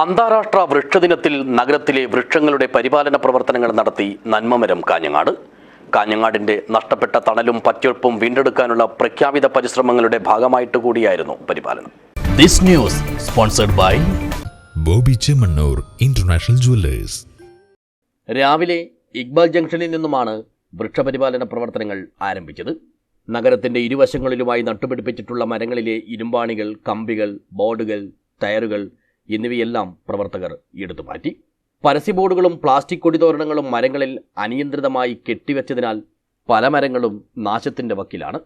അന്താരാഷ്ട്ര വൃക്ഷദിനത്തിൽ നഗരത്തിലെ വൃക്ഷങ്ങളുടെ പരിപാലന പ്രവർത്തനങ്ങൾ നടത്തി നന്മമരം കാഞ്ഞങ്ങാട്. കാഞ്ഞങ്ങാടിന്റെ നഷ്ടപ്പെട്ട തണലും പച്ചൊഴുപ്പും വീണ്ടെടുക്കാനുള്ള പ്രഖ്യാപിത പരിശ്രമങ്ങളുടെ ഭാഗമായിട്ട് കൂടിയായിരുന്നു പരിപാലനം. This news sponsored by Bobby Chemmanur international jewellers. രാവിലെ ഇക്ബാൽ ജംഗ്ഷനിൽ നിന്നുമാണ് വൃക്ഷപരിപാലന പ്രവർത്തനങ്ങൾ ആരംഭിച്ചത്. നഗരത്തിന്റെ ഇരുവശങ്ങളിലുമായി നട്ടുപിടിപ്പിച്ചിട്ടുള്ള മരങ്ങളിലെ ഇരുമ്പാണികൾ കമ്പികൾ ബോർഡുകൾ ടയറുകൾ എന്നിവയെല്ലാം പ്രവർത്തകർ എടുത്തു മാറ്റി. പരസ്യ ബോർഡുകളും പ്ലാസ്റ്റിക് കൊടിതോരണങ്ങളും മരങ്ങളിൽ അനിയന്ത്രിതമായി കെട്ടിവെച്ചതിനാൽ പല മരങ്ങളും നാശത്തിന്റെ വക്കിലാണ്.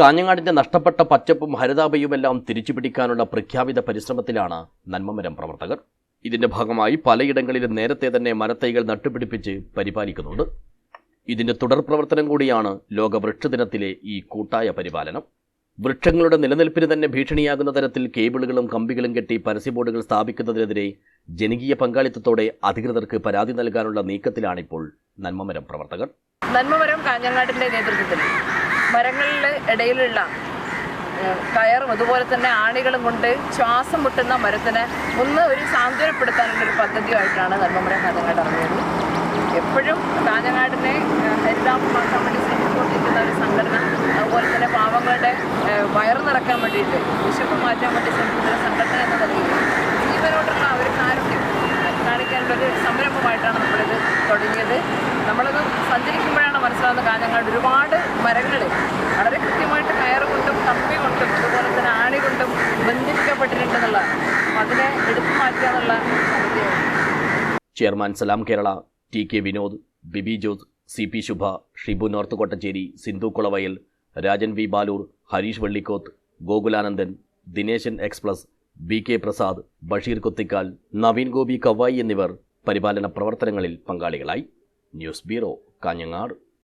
കാഞ്ഞങ്ങാടിന്റെ നഷ്ടപ്പെട്ട പച്ചപ്പും ഹരിതാപയുമെല്ലാം തിരിച്ചുപിടിക്കാനുള്ള പ്രഖ്യാപിത പരിശ്രമത്തിലാണ് നന്മമരം പ്രവർത്തകർ. ഇതിന്റെ ഭാഗമായി പലയിടങ്ങളിലും നേരത്തെ തന്നെ മരത്തൈകൾ നട്ടുപിടിപ്പിച്ച് പരിപാലിക്കുന്നുണ്ട്. ഇതിന്റെ തുടർ പ്രവർത്തനം കൂടിയാണ് ലോക വൃക്ഷദിനത്തിലെ ഈ കൂട്ടായ പരിപാലനം. വൃക്ഷങ്ങളുടെ നിലനിൽപ്പിന് തന്നെ ഭീഷണിയാകുന്ന തരത്തിൽ കേബിളുകളും കമ്പികളും കെട്ടി പരസ്യബോർഡുകൾ സ്ഥാപിക്കുന്നതിനെതിരെ ജനകീയ പങ്കാളിത്തത്തോടെ അധികൃതർക്ക് പരാതി നൽകാനുള്ള നീക്കത്തിലാണിപ്പോൾ നന്മമരം പ്രവർത്തകർ. നന്മമരം കാഞ്ഞങ്ങാടിന്റെ നേതൃത്വത്തിൽ മരങ്ങളുടെ ഇടയിലുള്ള കയറും അതുപോലെ തന്നെ ആണികളും കൊണ്ട് ശ്വാസം മുട്ടുന്ന മരത്തിനെ ഒന്ന് ഒരു സാന്ത്വനപ്പെടുത്താനുള്ള ഒരു പദ്ധതിയായിട്ടാണ് നന്മമരം കാഞ്ഞങ്ങാട് ഇറങ്ങിയത്. എപ്പോഴും കാഞ്ഞങ്ങാടിനെ ഹരിതാഭമാക്കാൻ വേണ്ടി ശ്രമിച്ചുകൊണ്ടിരിക്കുന്ന ഒരു സംഘടന അതുപോലെ തന്നെ പാവങ്ങളുടെ ഏഹ്, വേണ്ടിയിട്ട് വിശപ്പ് മാറ്റാൻ ശ്രമിക്കുന്ന ഒരു സംഘടന എന്ന നിലയിൽ ജീവനോടുള്ള ഒരു കാരുണ്യം കാണിക്കാനുള്ള ഒരു സംരംഭമായിട്ടാണ് നമ്മളിത് തുടങ്ങിയത്. നമ്മളത് സഞ്ചരിക്കുമ്പോഴാണ് മനസ്സിലാവുന്നത് കാഞ്ഞങ്ങാട് ഒരുപാട് മരങ്ങൾ വളരെ കൃത്യമായിട്ട് കയറ് കൊണ്ടും കമ്പി കൊണ്ടും അതുപോലെ തന്നെ ആണി കൊണ്ടും ബന്ധിപ്പിക്കപ്പെട്ടിട്ടുണ്ടെന്നുള്ള അതിനെ എടുത്തു മാറ്റുക എന്നുള്ള chairman Salam Kerala T K Vinod Bibi Jose C P Shubha Shibu north Kottacheri Sindhu Kulavayal Rajan V Balur Harish Vellikoth Gokulanandan Dineshan XPulse B K Prasad Basheer Kuthikkal Naveen Gopi കവായി എന്നിവർ പരിപാലന പ്രവർത്തനങ്ങളിൽ പങ്കാളികളായി. News bureau Kanhangad.